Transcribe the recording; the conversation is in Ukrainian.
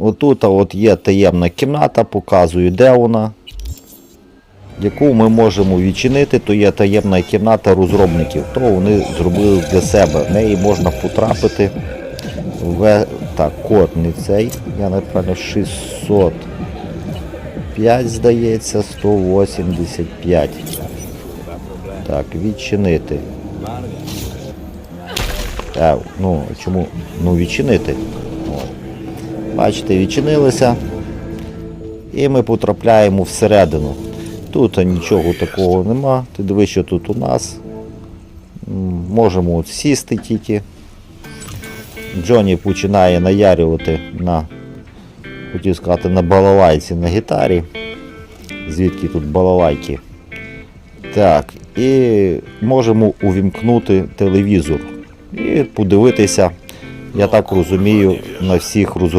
Отут от є таємна кімната, показую, де вона. Яку ми можемо відчинити, то є таємна кімната розробників. То вони зробили для себе. В неї можна потрапити в так, код не цей. Я напевно 605, здається, 185. Так, відчинити. А, ну, чому? Ну, відчинити. Бачите, відчинилися. І ми потрапляємо всередину. Тут нічого такого нема. Ти дивись, що тут у нас. Можемо сісти тільки. Джонні починає наярювати на, хотів сказати, на балалайці на гітарі. Звідки тут балалайки. Так, і можемо увімкнути телевізор і подивитися, я так розумію, на всіх розробників.